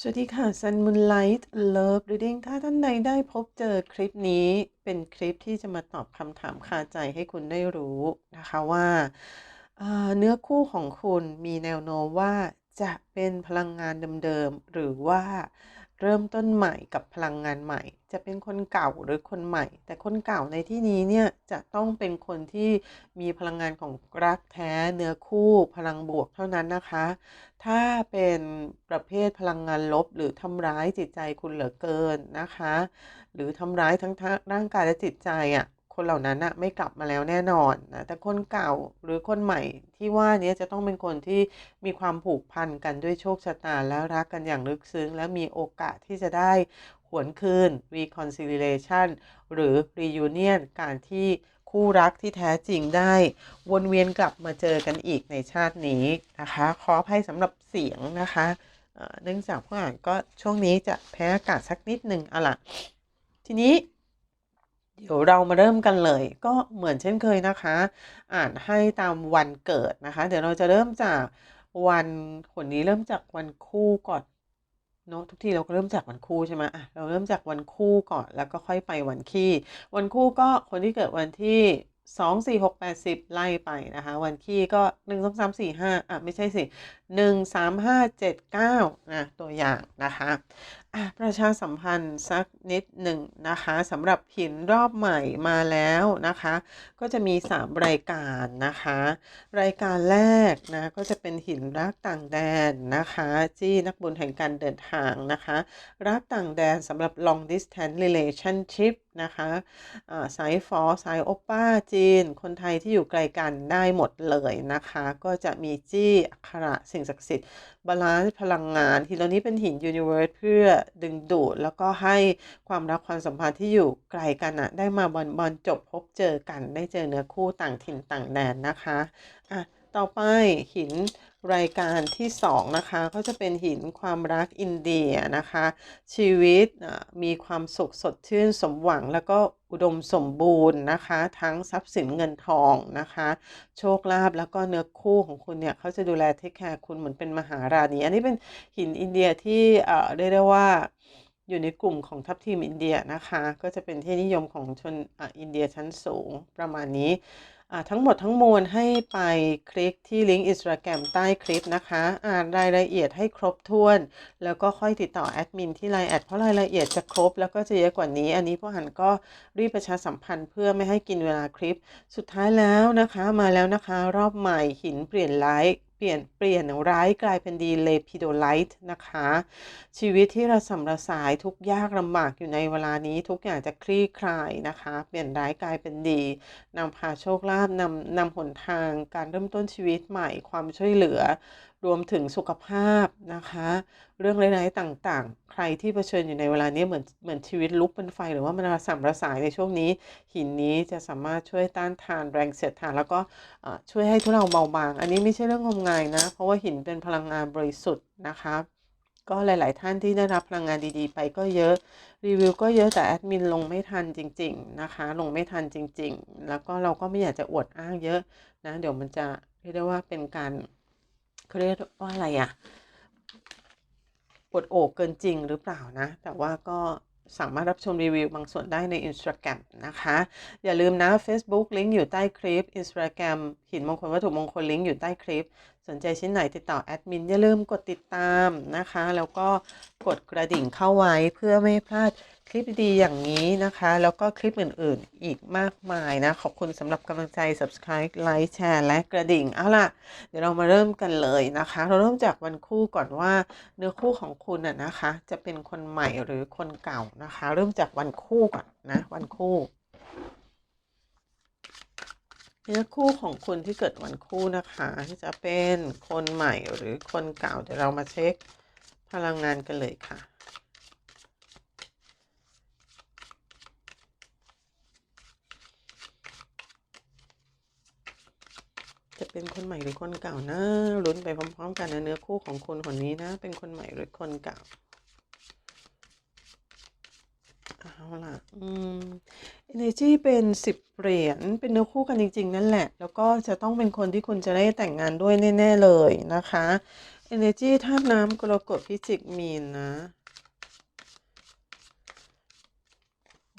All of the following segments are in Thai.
สวัสดีค่ะ Sun Moonlight Love Reading ถ้าท่านใดได้พบเจอคลิปนี้เป็นคลิปที่จะมาตอบคำถามคาใจให้คุณได้รู้นะคะว่าเอ่อเนื้อคู่ของคุณมีแนวโน้มว่าจะเป็นพลังงานเดิมๆ หรือว่า เริ่มต้นใหม่กับพลังงานใหม่ จะเป็นคนเก่าหรือคนใหม่ แต่คนเก่าในที่นี้เนี่ยจะต้องเป็นคนที่มีพลังงานของรักแท้เนื้อคู่พลังบวกเท่านั้นนะคะ ถ้าเป็นประเภทพลังงานลบ หรือทำร้ายจิตใจคุณเหลือเกินนะคะ หรือทำร้ายทั้งทั้งร่างกายและจิตใจอะ คนเหล่านั้นน่ะไม่กลับมาแล้วแน่นอนนะแต่คนเก่าหรือคนใหม่ที่ว่านี้จะต้องเป็นคนที่มีความผูกพันกันด้วยโชคชะตาและรักกันอย่างลึกซึ้ง และมีโอกาสที่จะได้หวนคืน reconciliation หรือ reunion การที่คู่รักที่แท้จริงได้ วนเวียนกลับมาเจอกันอีกในชาตินี้นะคะ ขออภัยสำหรับเสียงนะคะเนื่องจากผู้อ่านก็ช่วงนี้จะแพ้อากาศสักนิดหนึ่งเอาล่ะทีนี้ เดี๋ยวเรามาเริ่มกันเลย ก็เหมือนเช่นเคยนะคะ อ่านให้ตามวันเกิดนะคะ เดี๋ยวเราจะเริ่มจากวันคนนี้เริ่มจากวันคู่ก่อนเนาะทุกทีเราก็เริ่มจากวันคู่ใช่ไหมอะเราเริ่มจากวันคู่ก่อนแล้วก็ค่อยไปวันขี้วันคู่ก็คนที่เกิดวันที่สองสี่หกแปดสิบไล่ไปนะคะ วันขี้ก็หนึ่งสองสามสี่ห้าอะไม่ใช่สิหนึ่งสามห้าเจ็ดเก้านะตัวอย่างนะคะอะ ประชาสัมพันธ์สักนิดหนึ่งนะคะสำหรับหินรอบใหม่มาแล้วนะคะ ก็จะมี 3 รายการนะคะ รายการแรกนะก็จะเป็นหินรักต่างแดนนะคะจี้นักบุญแห่งการเดินทางนะคะ รักต่างแดนสำหรับ long distance relationship นะคะสายฟอสายโอป้าจีน คนไทยที่อยู่ไกลกันได้หมดเลยนะคะ ก็จะมีจี้อักขระสิ่งศักดิ์สิทธิ์บาลานซ์พลังงานหินเหล่านี้เป็นหินยูนิเวิร์สเพื่อดึงดูดแล้วก็ให้ความรักความสัมพันธ์ที่อยู่ไกลกันอะได้มาบอลบอลจบพบเจอกันได้เจอเนื้อคู่ต่างถิ่นต่างแดนนะคะอะ ต่อไปหินรายการที่สองนะคะ ก็จะเป็นหินความรักอินเดียนะคะ ชีวิตมีความสุขสดชื่นสมหวังแล้วก็อุดมสมบูรณ์นะคะ ทั้งทรัพย์สินเงินทองนะคะ โชคลาภแล้วก็เนื้อคู่ของคุณเนี่ยเขาจะดูแลเทคแคร์คุณเหมือนเป็นมหาราณีอันนี้เป็นหินอินเดียที่เออเรียกได้ว่าอยู่ในกลุ่มของทัพทีมอินเดียนะคะ ก็จะเป็นที่นิยมของชนออินเดียชั้นสูงประมาณนี้ ทั้งหมดทั้งมวลให้ไปคลิกที่ลิงก์อินสตาแกรมใต้คลิปนะคะ อ่านรายละเอียดให้ครบถ้วน แล้วก็ค่อยติดต่อแอดมินที่ไลน์แอดเพราะรายละเอียดจะครบ แล้วก็จะเยอะกว่านี้ อันนี้พวกหันก็รีบประชาสัมพันธ์เพื่อไม่ให้กินเวลาคลิป สุดท้ายแล้วนะคะ มาแล้วนะคะ รอบใหม่หินเปลี่ยนไลค์ เปลี่ยนเปลี่ยนร้ายกลายเป็นดีเลพิโดไลท์นะคะ ชีวิตที่ระสำระสายทุกยากลำบากอยู่ในเวลานี้ทุกอย่างจะคลี่คลายนะคะ เปลี่ยนร้ายกลายเป็นดีนำพาโชคลาภนำนำหนทางการเริ่มต้นชีวิตใหม่ความช่วยเหลือ รวมถึงสุขภาพนะคะ เรื่องร้ายๆต่างๆ ใครที่เผชิญอยู่ในเวลานี้เหมือนเหมือนชีวิตลุกเป็นไฟ หรือว่ามันระสำระสายในช่วงนี้ หินนี้จะสามารถช่วยต้านทานแรงเสียดทาน แล้วก็ช่วยให้ทุเราเบาบาง อันนี้ไม่ใช่เรื่องงมงายนะ เพราะว่าหินเป็นพลังงานบริสุทธิ์นะคะก็หลาย ๆ ท่านที่ได้รับพลังงานดี ๆ ไปก็เยอะ รีวิวก็เยอะแต่แอดมินลงไม่ทันจริง ๆ นะคะ ลงไม่ทันจริง ๆ แล้วก็เราก็ไม่อยากจะอวดอ้างเยอะนะ เดี๋ยวมันจะเรียกได้ว่าเป็นการ เขาเรียกว่าอะไรอะอวดโอบเกินจริงหรือเปล่านะ แต่ว่าก็สามารถรับชมรีวิวบางส่วนได้ใน Instagram นะคะ อย่าลืมนะ Facebook ลิงก์อยู่ใต้คลิป Instagram หินมงคลวัตถุมงคลลิงก์อยู่ใต้คลิป สนใจชิ้นไหนติดต่อแอดมินอย่าลืมกดติดตามนะคะ แล้วก็กดกระดิ่งเข้าไว้เพื่อไม่พลาด คลิปดีๆอย่างนี้นะคะ แล้วก็คลิปอื่นๆ อีกมากมายนะ ขอบคุณสำหรับกำลังใจ Subscribe ไลค์แชร์และกระดิ่ง เอาล่ะ เดี๋ยวเรามาเริ่มกันเลยนะคะ เราเริ่มจากวันคู่ก่อนว่าเนื้อคู่ของคุณน่ะนะคะ จะเป็นคนใหม่หรือคนเก่านะคะ เริ่มจากวันคู่ก่อนนะ วันคู่เนื้อคู่ของคุณที่เกิดวันคู่นะคะจะเป็นคนใหม่หรือคนเก่าเดี๋ยวเรามาเช็คพลังงานกันเลยค่ะ จะเป็นคนใหม่หรือคนเก่านะลุ้นไปพร้อม ๆ กันนะเนื้อคู่ของคุณคนนี้นะ เป็นคนใหม่หรือคนเก่าเอาล่ะ อืม energy เป็นสิบเหรียญ เป็นเนื้อคู่กันจริง ๆ นั่นแหละ แล้วก็จะต้องเป็นคนที่คุณจะได้แต่งงานด้วยแน่ ๆ เลยนะคะ energy ธาตุน้ำกรกฎพิจิกมีนนะ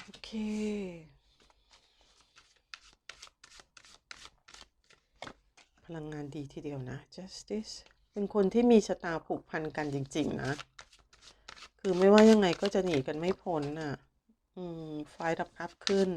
โอเค พลังงานดีทีเดียวนะ justice เป็นคนที่มีชะตาผูกพันกันจริง ๆ นะ คือไม่ว่ายังไงก็จะหนีกันไม่พ้นน่ะ อืม ไฟดับครับขึ้น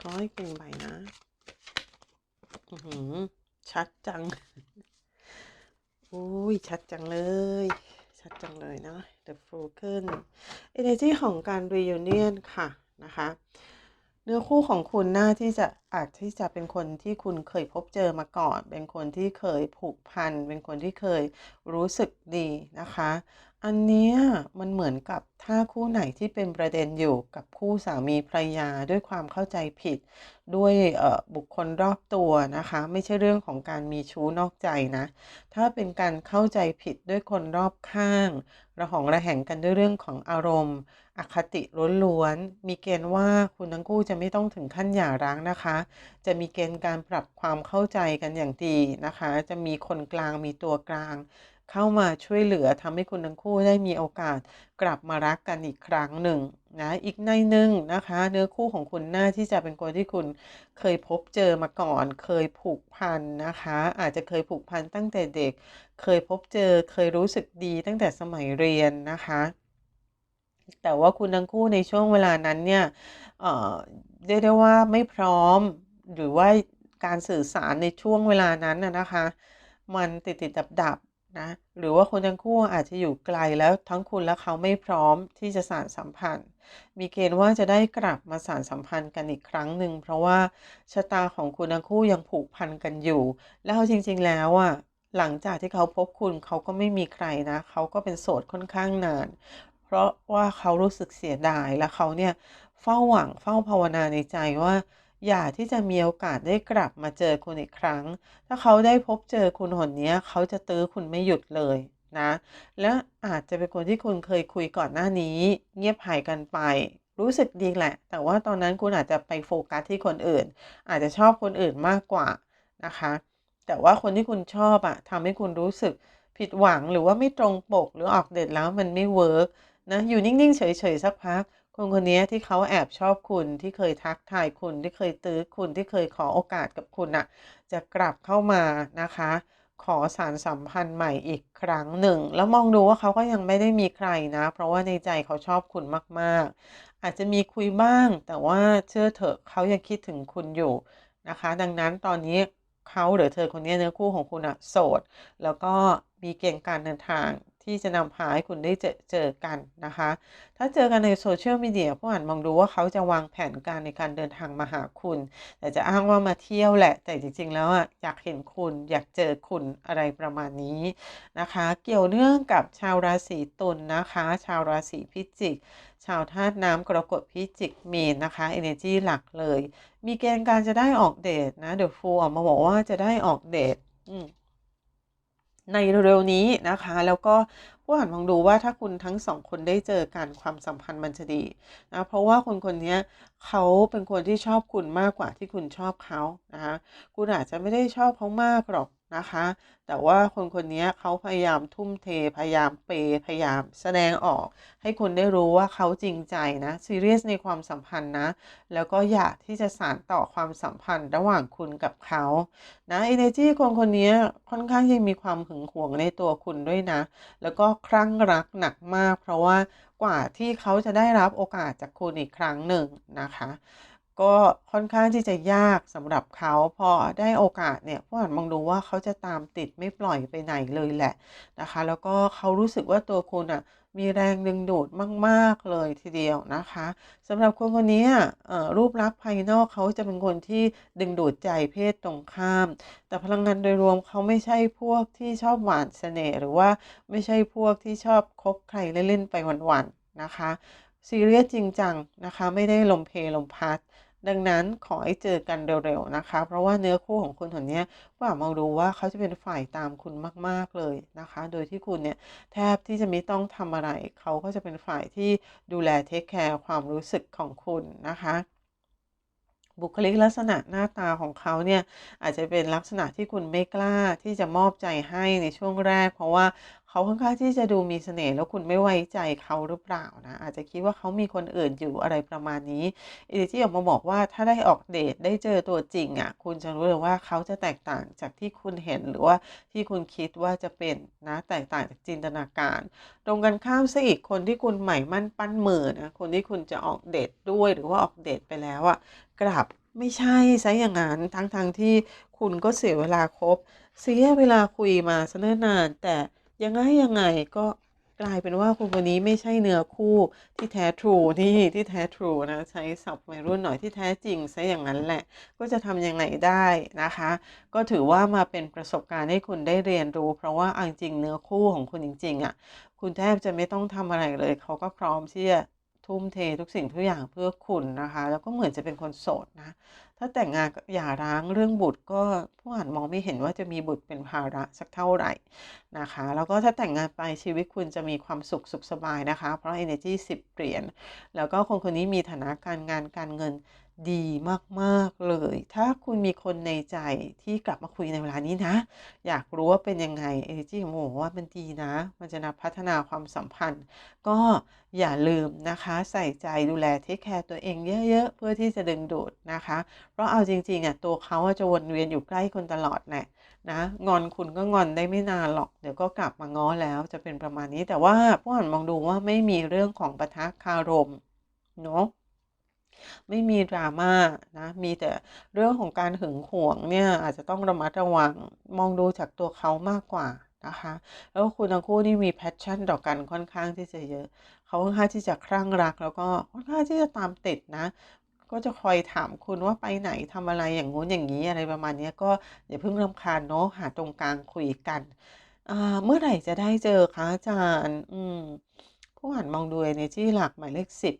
ขอให้เก่งใบนะ อือหือ ชัด จังอุ้ย ชัดจังเลย ชัดจังเลยนะ The f o c u s Energy ของการ Reunion ค่ะนะคะเนื้อคู่ของคุณน่าที่จะอาจที่จะเป็นคนที่คุณเคยพบเจอมาก่อน เป็นคนที่เคยผูกพัน เป็นคนที่เคยรู้สึกดีนะคะ อันเนี้ยมันเหมือนกับถ้าคู่ไหนที่เป็นประเด็นอยู่กับคู่สามีภรรยาด้วยความเข้าใจผิด ด้วยบุคคลรอบตัวนะคะ ไม่ใช่เรื่องของการมีชู้นอกใจนะ ถ้าเป็นการเข้าใจผิดด้วยคนรอบข้างระหองระแหงกันด้วยเรื่องของอารมณ์ อคติล้วนๆมีเกณฑ์ว่าคุณทั้งคู่จะไม่ต้องถึงขั้นหย่าร้างนะคะ จะมีเกณฑ์การปรับความเข้าใจกันอย่างดีนะคะ จะมีคนกลางมีตัวกลาง เข้ามาช่วยเหลือทำให้คุณทั้งคู่ได้มีโอกาสกลับมารักกันอีกครั้งหนึ่งนะอีกในหนึ่งนะคะ เนื้อคู่ของคุณน่าที่จะเป็นคนที่คุณเคยพบเจอมาก่อน เคยผูกพันนะคะ อาจจะเคยผูกพันตั้งแต่เด็ก เคยพบเจอเคยรู้สึกดีตั้งแต่สมัยเรียนนะคะแต่ว่าคุณทั้งคู่ในช่วงเวลานั้นเนี่ยเอ่อเรียกได้ว่าไม่พร้อมหรือว่าการสื่อสารในช่วงเวลานั้นนะคะ มันติดติดดับดับ นะหรือว่าคนทั้งคู่อาจจะอยู่ไกลแล้วทั้งคุณและเขาไม่พร้อมที่จะสานสัมพันธ์ มีเกณฑ์ว่าจะได้กลับมาสานสัมพันธ์กันอีกครั้งหนึ่งเพราะว่าชะตาของคุณทั้งคู่ยังผูกพันกันอยู่ แล้วจริง ๆ แล้วอะหลังจากที่เขาพบคุณเขาก็ไม่มีใครนะ เขาก็เป็นโสดค่อนข้างนาน เพราะว่าเขารู้สึกเสียดายและเขาเนี่ยเฝ้าหวังเฝ้าภาวนาในใจว่า อยากที่จะมีโอกาสได้กลับมาเจอคุณอีกครั้ง ถ้าเขาได้พบเจอคุณหนนี้เขาจะตื้อคุณไม่หยุดเลยนะ และอาจจะเป็นคนที่คุณเคยคุยก่อนหน้านี้ เงียบหายกันไป รู้สึกดีแหละ แต่ว่าตอนนั้นคุณอาจจะไปโฟกัสที่คนอื่น อาจจะชอบคนอื่นมากกว่านะคะ แต่ว่าคนที่คุณชอบอะทำให้คุณรู้สึกผิดหวังหรือว่าไม่ตรงปกหรือออกเดทแล้วมันไม่เวิร์กนะอยู่นิ่งๆเฉยๆสักพัก คนคนนี้ที่เขาแอบชอบคุณที่เคยทักทายคุณที่เคยตื้อคุณที่เคยขอโอกาสกับคุณอะจะกลับเข้ามานะคะ ขอสารสัมพันธ์ใหม่อีกครั้งหนึ่ง แล้วมองดูว่าเขาก็ยังไม่ได้มีใครนะ เพราะว่าในใจเขาชอบคุณมาก ๆ อาจจะมีคุยบ้าง แต่ว่าเชื่อเถอะเขายังคิดถึงคุณอยู่นะคะ ดังนั้นตอนนี้เขาหรือเธอคนนี้เนื้อคู่ของคุณอะโสด แล้วก็มีเกณฑ์การเดินทาง ที่จะนำพาให้คุณได้เจอเจอกันนะคะ ถ้าเจอกันในโซเชียลมีเดียผู้อ่านมองดูว่าเขาจะวางแผนการในการเดินทางมาหาคุณ แต่จะอ้างว่ามาเที่ยวแหละ แต่จริงๆ แล้วอะอยากเห็นคุณอยากเจอคุณอะไรประมาณนี้นะคะ เกี่ยวเนื่องกับชาวราศีตุลนะคะ ชาวราศีพิจิก ชาวธาตุน้ำกรกฎพิจิกมีนนะคะ energy หลักเลย มีเกณฑ์การจะได้ออกเดทนะเดอะฟูออกมาบอกว่าจะได้ออกเดทอืม ในเร็วๆนี้นะคะ แล้วก็ผู้อ่านมองดูว่าถ้าคุณทั้งสองคนได้เจอกันความสัมพันธ์มันจะดีนะเพราะว่าคนคนนี้เขาเป็นคนที่ชอบคุณมากกว่าที่คุณชอบเขานะคะคุณอาจจะไม่ได้ชอบเขามากหรอก นะคะ แต่ว่าคนคนนี้เขาพยายามทุ่มเท พยายามเปย์พยายามแสดงออก ให้คุณได้รู้ว่าเขาจริงใจนะซีเรียสในความสัมพันธ์นะ แล้วก็อยากที่จะสานต่อความสัมพันธ์ระหว่างคุณกับเขานะ energy คนคนนี้ค่อนข้างยังมีความหึงหวงในตัวคุณด้วยนะ แล้วก็คลั่งรักหนักมาก เพราะว่ากว่าที่เขาจะได้รับโอกาสจากคุณอีกครั้งหนึ่งนะคะ ก็ค่อนข้างที่จะยากสำหรับเขาพอได้โอกาสเนี่ยผู้อ่านมองดูว่าเขาจะตามติดไม่ปล่อยไปไหนเลยแหละนะคะ แล้วก็เขารู้สึกว่าตัวคุณอะมีแรงดึงดูดมากๆเลยทีเดียวนะคะสำหรับคนคนนี้รูปลักษณ์ภายนอกเขาจะเป็นคนที่ดึงดูดใจเพศตรงข้าม แต่พลังงานโดยรวมเขาไม่ใช่พวกที่ชอบหวานเสน่ห์หรือว่าไม่ใช่พวกที่ชอบคบใครเล่นๆไปวันๆนะคะซีเรียสจริงจังนะคะ ไม่ได้ลมเพลลมพัด ดังนั้นขอให้เจอกันเร็วๆนะคะ เพราะว่าเนื้อคู่ของคุณคนนี้ว่ามาดูว่าเขาจะเป็นฝ่ายตามคุณมากๆเลยนะคะ โดยที่คุณเนี่ยแทบที่จะไม่ต้องทำอะไร เขาก็จะเป็นฝ่ายที่ดูแลเทคแคร์ความรู้สึกของคุณนะคะบุคลิกลักษณะหน้าตาของเขาเนี่ยอาจจะเป็นลักษณะที่คุณไม่กล้าที่จะมอบใจให้ในช่วงแรก เพราะว่า เขาค่อนข้างที่จะดูมีเสน่ห์แล้วคุณไม่ไว้ใจเขาหรือเปล่านะ อาจจะคิดว่าเขามีคนอื่นอยู่อะไรประมาณนี้เอเนจีออกมาบอกว่าถ้าได้ออกเดทได้เจอตัวจริงอะ่ะ คุณจะรู้เลยว่าเขาจะแตกต่างจากที่คุณเห็นหรือว่าที่คุณคิดว่าจะเป็นนะแตกต่างจากจินตนาการ ตรงกันข้ามซะอีกคนที่คุณใหม่มั่นปั้นมือนะคนที่คุณจะออกเดทด้วยหรือว่าออกเดทไปแล้วอะ่ะกลับไม่ใช่ซะอย่างนั้นทั้งๆทที่คุณก็เสียเวลาคบเสียเวลาคุยมาเนิ่นนานแต่ ยังไงยังไงก็กลายเป็นว่าคนคนนี้ไม่ใช่เนื้อคู่ที่แท้ทรูนี่ที่แท้ทรูนะใช้ศัพท์วัยรุ่นหน่อยที่แท้จริงซะอย่างนั้นแหละ ก็จะทำยังไงได้นะคะ ก็ถือว่ามาเป็นประสบการณ์ให้คุณได้เรียนรู้ เพราะว่าอังจริงเนื้อคู่ของคุณจริงๆอะคุณแทบจะไม่ต้องทำอะไรเลย เขาก็พร้อมที่จะ ทุ่มเททุกสิ่งทุกอย่างเพื่อคุณนะคะ แล้วก็เหมือนจะเป็นคนโสดนะ ถ้าแต่งงานอย่าร้างเรื่องบุตรก็ผู้อ่านมองไม่เห็นว่าจะมีบุตรเป็นภาระสักเท่าไหร่นะคะ แล้วก็ถ้าแต่งงานไปชีวิตคุณจะมีความสุขสุขสบายนะคะ เพราะ energy 10เปลี่ยนแล้วก็คนคนนี้มีฐานะการงานการเงิน ดีมากๆเลย ถ้าคุณมีคนในใจที่กลับมาคุยในเวลานี้นะ อยากรู้ว่าเป็นยังไง energy ของโมว่ามันดีนะ มันจะนำพัฒนาความสัมพันธ์ ก็อย่าลืมนะคะใส่ใจดูแลเทคแคร์ตัวเองเยอะ ๆ เพื่อที่จะดึงดูดนะคะ เพราะเอาจริงๆอะตัวเขาจะวนเวียนอยู่ใกล้คุณตลอดแหละนะงอนคุณก็งอนได้ไม่นานหรอก เดี๋ยวก็กลับมาง้อแล้วจะเป็นประมาณนี้แต่ว่าผู้อ่านมองดูว่าไม่มีเรื่องของปะทะคารมเนาะ ไม่มีดราม่านะ มีแต่เรื่องของการหึงหวงเนี่ยอาจจะต้องระมัดระวังมองดูจากตัวเขามากกว่านะคะ แล้วคุณทั้งคู่นี่มีแพชชั่นต่อกันค่อนข้างที่จะเยอะ เขาค่อนข้างที่จะคลั่งรัก แล้วก็ค่อนข้างที่จะตามติดนะก็จะคอยถามคุณว่าไปไหนทำอะไรอย่างงู้นอย่างนี้อะไรประมาณนี้ก็อย่าเพิ่งรำคาญเนาะหาตรงกลางคุยกัน เมื่อไหร่จะได้เจอคะอาจารย์ อืม ผู้อ่านมองดู energy หลักหมายเลข 10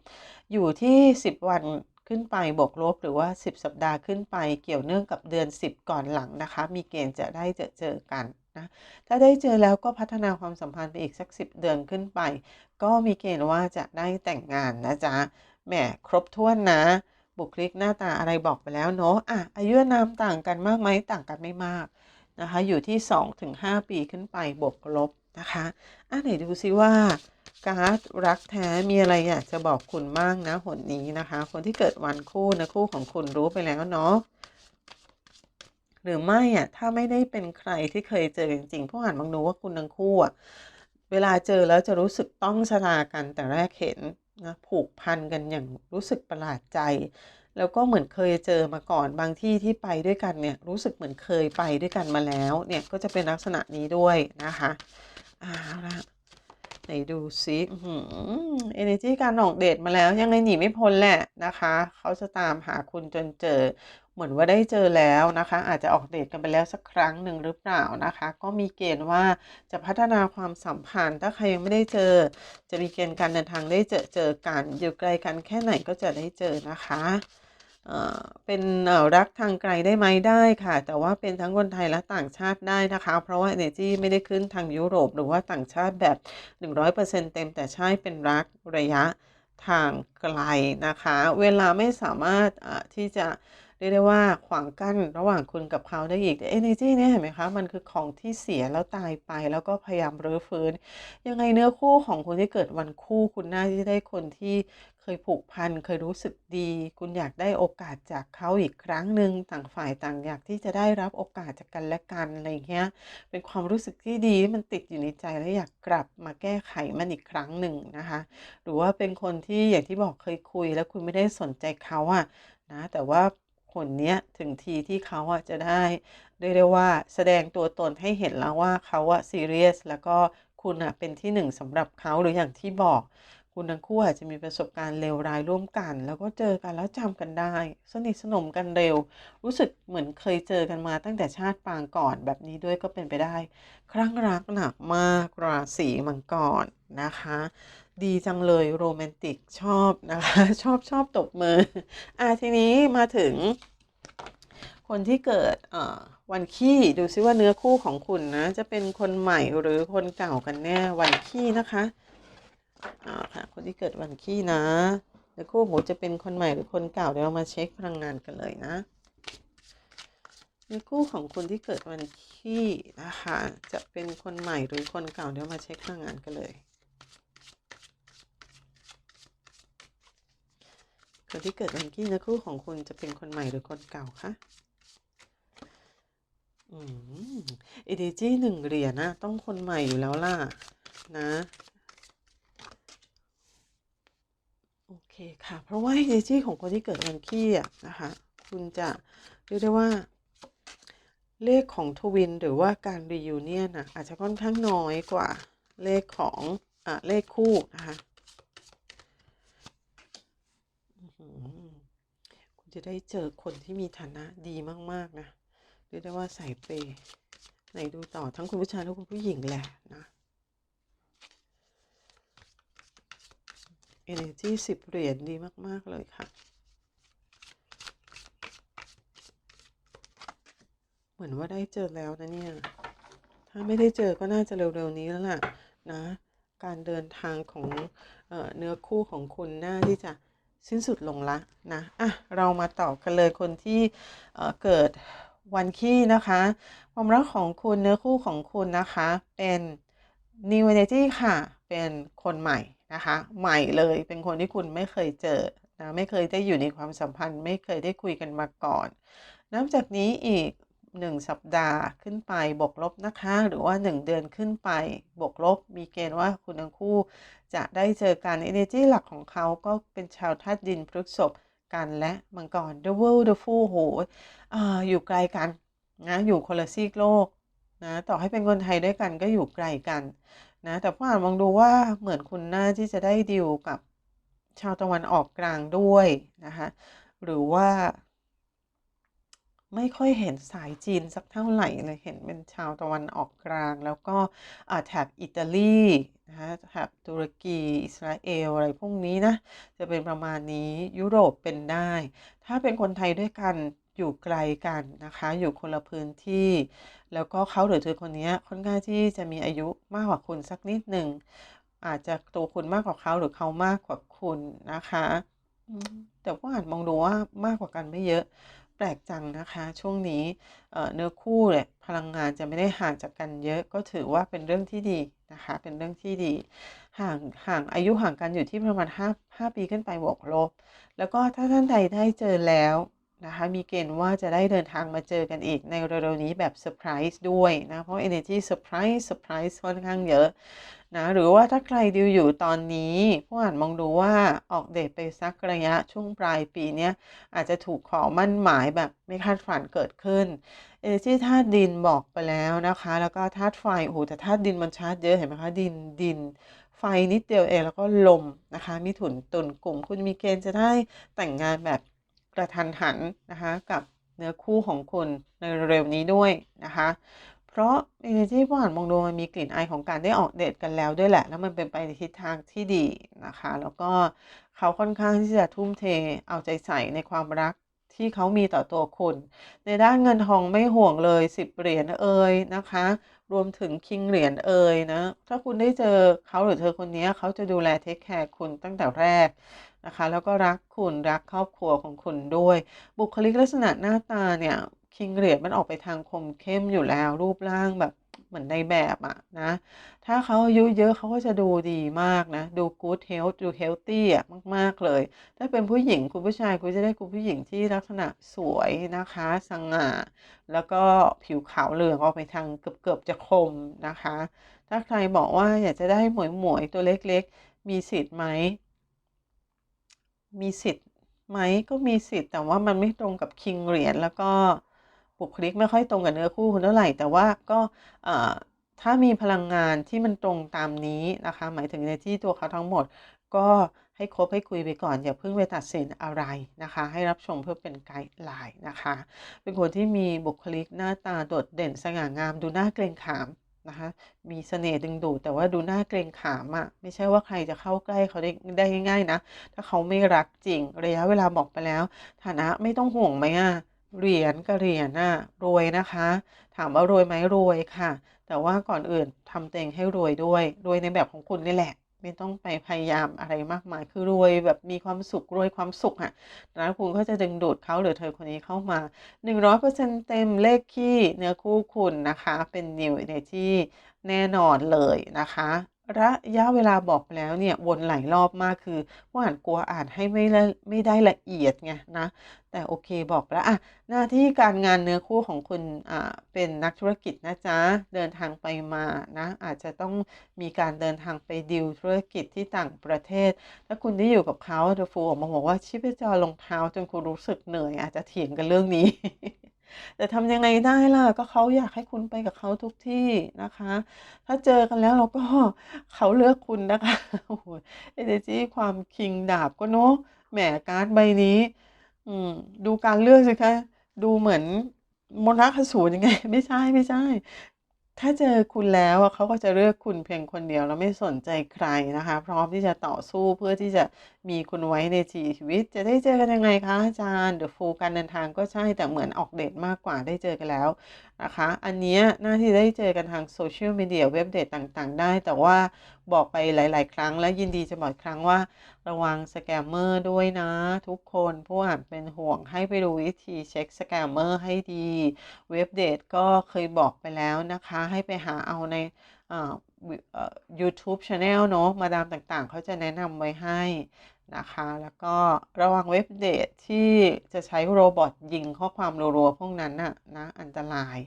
อยู่ที่ 10 วันขึ้นไปบวกลบหรือว่า 10 สัปดาห์ขึ้นไปเกี่ยวเนื่องกับเดือน 10 ก่อนหลังนะคะ มีเกณฑ์จะได้เจอเจอกันนะถ้าได้เจอแล้วก็พัฒนาความสัมพันธ์ไปอีกสัก 10 เดือนขึ้นไป ก็มีเกณฑ์ว่าจะได้แต่งงานนะจ๊ะแหมครบถ้วนนะบุคลิกหน้าตาอะไรบอกไปแล้วเนาะอะอายุนามต่างกันมากไหมต่างกันไม่มากนะคะอยู่ที่ 2-5 ปีขึ้นไปบวกลบ นะคะอะไหนดูซิว่าการ์ดรักแท้มีอะไรอยากจะบอกคุณบ้างนะหนนี้นะคะ คนที่เกิดวันคู่นะคู่ของคุณรู้ไปแล้วเนาะหรือไม่อะถ้าไม่ได้เป็นใครที่เคยเจอจริงๆพวกอ่านบางดูว่าคุณทั้งคู่อะเวลาเจอแล้วจะรู้สึกต้องชะตากันแต่แรกเห็นนะผูกพันกันอย่างรู้สึกประหลาดใจ แล้วก็เหมือนเคยเจอมาก่อนบางที่ที่ไปด้วยกันเนี่ยรู้สึกเหมือนเคยไปด้วยกันมาแล้วเนี่ยก็จะเป็นลักษณะนี้ด้วยนะคะ เอาละไหนดูซิเอเนจีการออกเดทมาแล้ว ยังไงหนีไม่พ้นแหละนะคะ เขาจะตามหาคุณจนเจอ เหมือนว่าได้เจอแล้วนะคะ อาจจะออกเดทกันไปแล้วสักครั้งหนึ่งหรือเปล่านะคะ ก็มีเกณฑ์ว่าจะพัฒนาความสัมพันธ์ ถ้าใครยังไม่ได้เจอ จะมีเกณฑ์การเดินทางได้เจอเจอกัน อยู่ไกลกันแค่ไหนก็จะได้เจอนะคะ เป็นรักทางไกลได้ไหมได้ค่ะ แต่ว่าเป็นทั้งคนไทยและต่างชาติได้นะคะ เพราะว่า Energy ไม่ได้ขึ้นทางยุโรป หรือว่าต่างชาติแบบ 100%เต็มแต่ใช่เป็นรักระยะทางไกลนะคะ เวลาไม่สามารถที่จะเรียกได้ว่าขวางกั้นระหว่างคุณกับเขาได้อีกแต่ energy เนี่ยเห็นไหมคะ มันคือของที่เสียแล้วตายไป แล้วก็พยายามรื้อฟื้น ยังไงเนื้อคู่ของคนที่เกิดวันคู่คุณน่าที่ได้คนที่ เคยผูกพัน เคยรู้สึกดี คุณอยากได้โอกาสจากเขาอีกครั้งหนึ่งต่างฝ่ายต่างอยากที่จะได้รับโอกาสจากกันและกันอะไรเงี้ย เป็นความรู้สึกที่ดีมันติดอยู่ในใจแล้วอยากกลับมาแก้ไขมันอีกครั้งหนึ่งนะคะ หรือว่าเป็นคนที่อย่างที่บอกเคยคุย แล้วคุณไม่ได้สนใจเขาอะนะแต่ว่าคนเนี้ยถึงทีที่เขาอะจะได้เรียกได้ว่าแสดงตัวตนให้เห็นแล้วว่าเขาอะซีเรียสแล้วก็คุณอะเป็นที่หนึ่งสำหรับเขาหรืออย่างที่บอก คุณทั้งคู่อาจจะมีประสบการณ์เลวร้ายร่วมกัน แล้วก็เจอกันแล้วจำกันได้ สนิทสนมกันเร็ว รู้สึกเหมือนเคยเจอกันมาตั้งแต่ชาติปางก่อนแบบนี้ด้วยก็เป็นไปได้ ครั้งรักหนักมากราศีมังกรนะคะ ดีจังเลยโรแมนติกชอบนะคะ ชอบชอบตบมืออะทีนี้มาถึง คนที่เกิดอ่อวันขี้ดูซิว่าเนื้อคู่ของคุณนะ จะเป็นคนใหม่หรือคนเก่ากันแน่วันขี้นะคะ อ่าค่ะคนที่เกิดวันขี้นะเนื้อคู่ของจะเป็นคนใหม่หรือคนเก่าเดี๋ยวเรามาเช็คพลังงานกันเลยนะเนื้อคู่ของคุณที่เกิดวันขี้นะคะจะเป็นคนใหม่หรือคนเก่าเดี๋ยวมาเช็คพลังงานกันเลย คนที่เกิดวันขี้นื้อคู่ของคุณจะเป็นคนใหม่หรือคนเก่าคะอืมเอเดจีหนึ่งเหรียญนะ ต้องคนใหม่อยู่แล้วล่ะนะ โอเคค่ะ เพราะว่าเอเนจีของคนที่เกิดวันขี้อะนะคะ คุณจะเรียกได้ว่า เลขของทวินหรือว่าการรียูเนียนอะอาจจะค่อนข้างน้อยกว่าเลขของอะเลขคู่นะคะคุณจะได้เจอคนที่มีฐานะดีมาก ๆ นะเรียกได้ว่าใส่เปย์ไหนดูต่อทั้งคุณผู้ชายและคุณผู้หญิงแหละนะ Energy สิบเหรียญดีมาก ๆ เลยค่ะ เหมือนว่าได้เจอแล้วนะเนี่ย ถ้าไม่ได้เจอก็น่าจะเร็ว ๆ นี้แล้วล่ะนะ การเดินทางของเออเนื้อคู่ของคุณน่าที่จะสิ้นสุดลงละนะ อะ เรามาต่อกันเลยคนที่เเกิดวันขี้นะคะ ความรักของคุณเนื้อคู่ของคุณนะคะ เป็น New Energy ค่ะ เป็นคนใหม่นะคะ ใหม่เลยเป็นคนที่คุณไม่เคยเจอนะไม่เคยได้อยู่ในความสัมพันธ์ ไม่เคยได้คุยกันมาก่อน นับจากนี้อีก 1 สัปดาห์ขึ้นไปบวกลบนะคะ หรือว่า 1 เดือนขึ้นไปบวกลบ มีเกณฑ์ว่าคุณทั้งคู่ จะได้เจอกัน Energy หลักของเขาก็เป็นชาวธาตุดินพฤษภกันและมังกร The World The Fool โหออยู่ไกลกันนะอยู่คนละซีกโลกนะต่อให้เป็นคนไทยด้วยกันก็อยู่ไกลกัน นะแต่ผู้อ่านมองดูว่าเหมือนคุณน่าที่จะได้ดีลกับชาวตะวันออกกลางด้วยนะคะหรือว่า ไม่ค่อยเห็นสายจีนสักเท่าไหร่เลยเห็นเป็นชาวตะวันออกกลาง แล้วก็แถบอิตาลีนะคะแถบตุรกีอิสราเอลอะไรพวกนี้นะจะเป็นประมาณนี้ยุโรปเป็นได้ ถ้าเป็นคนไทยด้วยกัน อยู่ไกลกันนะคะ อยู่คนละพื้นที่ แล้วก็เขาหรือเธอคนนี้ค่อนข้างที่จะมีอายุมากกว่าคุณสักนิดหนึ่งอาจจะตัวคุณมากกว่าเขาหรือเขามากกว่าคุณนะคะแต่ว่าอ่านมองดูว่ามากกว่ากันไม่เยอะ แปลกจังนะคะ ช่วงนี้เอ่อเนื้อคู่เนี่ยพลังงานจะไม่ได้ห่างจากกันเยอะก็ถือว่าเป็นเรื่องที่ดีนะคะ เป็นเรื่องที่ดีห่างห่างอายุห่างกันอยู่ที่ประมาณ5 5ปีขึ้นไปบวกลบ แล้วก็ถ้าท่านใดได้เจอแล้ว นะคะมีเกณฑ์ว่าจะได้เดินทางมาเจอกันอีกในเร็วๆนี้แบบเซอร์ไพรส์ด้วยนะ เพราะ Energy เซอร์ไพรส์เซอร์ไพรส์ค่อนข้างเยอะนะหรือว่าถ้าใครดูอยู่ตอนนี้ผู้อ่านมองดูว่าออกเดทไปสักระยะช่วงปลายปีเนี้ยอาจจะถูกขอมั่นหมายแบบไม่คาดฝันเกิดขึ้น Energy ธาตุดินบอกไปแล้วนะคะ แล้วก็ธาตุไฟโอ้โหแต่ธาตุดินมันชาร์จเยอะเห็นไหมคะดินดินไฟนิดเดียวเองแล้วก็ลมนะคะมิถุนตุลกลุ่มคุณมีเกณฑ์จะได้แต่งงานแบบ กระทันหันนะคะกับเนื้อคู่ของคุณในเร็วนี้ด้วยนะคะเพราะ Energy ผู้อ่านมองดูมันมีกลิ่นอายของการได้ออกเดทกันแล้วด้วยแหละ แล้วมันเป็นไปในทิศทางที่ดีนะคะ แล้วก็เขาค่อนข้างที่จะทุ่มเทเอาใจใส่ในความรักที่เขามีต่อตัวคุณ ในด้านเงินทองไม่ห่วงเลย10เหรียญเอ่ยนะคะ รวมถึงคิงเหรียญเอ่ยนะ ถ้าคุณได้เจอเขาหรือเธอคนนี้เขาจะดูแลเทคแคร์คุณตั้งแต่แรกนะคะ แล้วก็รักคุณรักครอบครัวของคุณด้วย บุคลิกลักษณะหน้าตาเนี่ยคิงเหรียญมันออกไปทางคมเข้มอยู่แล้วรูปร่างแบบ เหมือนในแบบอะนะ ถ้าเขาอายุเยอะเขาก็จะดูดีมากนะ ดู good health ดู healthy อะมาก ๆ เลย ถ้าเป็นผู้หญิงคุณผู้ชายคุณจะได้คุณผู้หญิงที่ลักษณะสวยนะคะ สง่า แล้วก็ผิวขาวเหลืองออกไปทางเกือบๆจะคมนะคะ ถ้าใครบอกว่าอยากจะได้หมวยๆตัวเล็กๆ มีสิทธิ์ไหม มีสิทธิ์ไหมก็มีสิทธิ์แต่ว่ามันไม่ตรงกับคิงเหรียญแล้วก็ บุคลิกไม่ค่อยตรงกับเนื้อคู่คุณเท่าไหร่ แต่ว่าก็ถ้ามีพลังงานที่มันตรงตามนี้นะคะ หมายถึงในที่ตัวเขาทั้งหมด ก็ให้คบให้คุยไปก่อน อย่าเพิ่งไปตัดสินอะไรนะคะ ให้รับชมเพื่อเป็นไกด์ไลน์นะคะ เป็นคนที่มีบุคลิกหน้าตาโดดเด่นสง่างาม ดูน่าเกรงขามนะคะมีเสน่ห์ดึงดูดแต่ว่าดูน่าเกรงขามอะไม่ใช่ว่าใครจะเข้าใกล้เขาได้ได้ง่ายๆนะ ถ้าเขาไม่รักจริงระยะเวลาบอกไปแล้ว ฐานะไม่ต้องห่วงไหมอะ เหรียญกับเหรียญน่ะรวยนะคะ ถามว่ารวยไหมรวยค่ะ แต่ว่าก่อนอื่นทำตัวเองให้รวยด้วย รวยในแบบของคุณนี่แหละ ไม่ต้องไปพยายามอะไรมากมาย คือรวยแบบมีความสุขรวยความสุขอะแล้วคุณก็จะดึงดูดเขาหรือเธอคนนี้เข้ามา 100%เต็มเลขคี่เนื้อคู่คุณนะคะ เป็น New Energy แน่นอนเลยนะคะ ระยะเวลาบอกไปแล้วเนี่ยวนหลายรอบมากคือว่าอ่านกลัวอ่านให้ไม่ละไม่ได้ละเอียดไงนะ แต่โอเคบอกแล้วอะหน้าที่การงานเนื้อคู่ของคุณอ่าเป็นนักธุรกิจนะจ๊ะ เดินทางไปมานะ อาจจะต้องมีการเดินทางไปดีลธุรกิจที่ต่างประเทศ ถ้าคุณได้อยู่กับเขา The Fool ออกมาบอกว่าชีพจรลงเท้าจนคุณรู้สึกเหนื่อย อาจจะเถียงกันเรื่องนี้ แต่ทำยังไงได้ล่ะก็เขาอยากให้คุณไปกับเขาทุกที่นะคะ ถ้าเจอกันแล้วเราก็เขาเลือกคุณนะคะโอ้โฮ Energy ความคิงดาบก็เนาะแหมการ์ดใบนี้ อืมดูการเลือกสิคะดูเหมือนมนต์รักอสูรยังไง ไม่ใช่ๆถ้าเจอคุณแล้วเขาก็จะเลือกคุณเพียงคนเดียวแล้วไม่สนใจใครนะคะ พร้อมที่จะต่อสู้เพื่อที่จะมีคุณไว้ในชีวิต จะได้เจอกันยังไงคะอาจารย์ The Fool การเดินทางก็ใช่แต่เหมือนออกเดตมากกว่าได้เจอกันแล้วนะคะ อันนี้น่าที่ได้เจอกันทาง Social Media เว็บเดตต่างๆ ได้ แต่ว่าบอกไปหลาย ๆ ครั้งและยินดีจะบอกครั้งว่า ระวังสแกมเมอร์ด้วยนะ ทุกคนผู้อ่านเป็นห่วงให้ไปดูวิธีเช็กสแกมเมอร์ให้ดี เว็บเดตก็เคยบอกไปแล้วนะคะ ให้ไปหาเอาใน ยูทูบ channel เนาะมาดามต่างๆ เขาจะแนะนำไว้ให้นะคะ แล้วก็ระวังเว็บเดตที่จะใช้โรบอตยิงข้อความรัวๆพวกนั้นน่ะนะอันตราย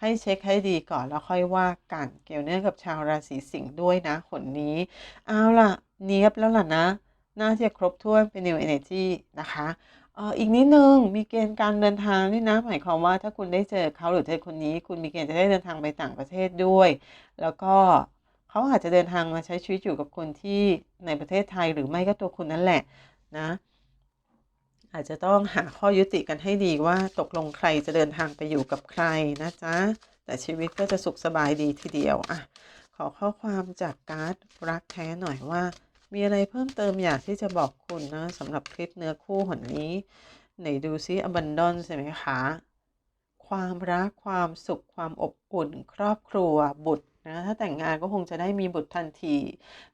ให้เช็กให้ดีก่อนแล้วค่อยว่ากันเกี่ยวเนื่องกับชาวราศีสิงห์ด้วยนะหนนี้ เอาล่ะ เนียบแล้วล่ะนะ น่าจะครบถ้วนเป็น New Energy นะคะอ,อ,อีกนิดหนึ่งมีเกณฑ์การเดินทางด้วยนะ หมายความว่าถ้าคุณได้เจอเขาหรือเจอคนนี้ คุณมีเกณฑ์จะได้เดินทางไปต่างประเทศด้วย แล้วก็ เขาอาจจะเดินทางมาใช้ชีวิตอยู่กับคุณที่ในประเทศไทยหรือไม่ก็ตัวคุณนั่นแหละนะอาจจะต้องหาข้อยุติกันให้ดีว่าตกลงใครจะเดินทางไปอยู่กับใครนะจ๊ะ แต่ชีวิตก็จะสุขสบายดีทีเดียวอะขอข้อความจากการ์ดรักแท้หน่อยว่า มีอะไรเพิ่มเติมอยากที่จะบอกคุณนะสำหรับคลิปเนื้อคู่หนนี้ ไหนดูซิ Abundance ใช่ไหมคะ ความรักความสุขความอบอุ่น ครอบครัวบุตร นะถ้าแต่งงานก็คงจะได้มีบุตรทันที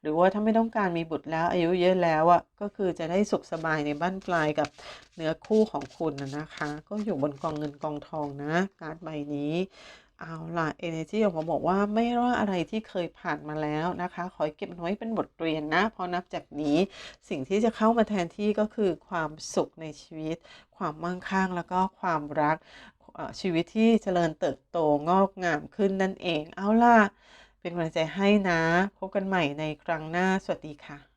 หรือว่าถ้าไม่ต้องการมีบุตรแล้วอายุเยอะแล้วอะก็คือจะได้สุขสบายในบั้นปลายกับเนื้อคู่ของคุณนะคะ ก็อยู่บนกองเงินกองทองนะ การ์ดใบนี้เอาล่ะ Energy ออกมาบอกว่าไม่ว่าอะไรที่เคยผ่านมาแล้วนะคะ ขอให้เก็บนไว้เป็นบทเรียนนะเพราะนับจากนี้สิ่งที่จะเข้ามาแทนที่ก็คือความสุขในชีวิต ความมั่งคั่งแล้วก็ความรัก ชีวิตที่เจริญเติบโตงอกงามขึ้นนั่นเอง เอาล่ะ เป็นกำลังใจให้นะ พบกันใหม่ในครั้งหน้า สวัสดีค่ะ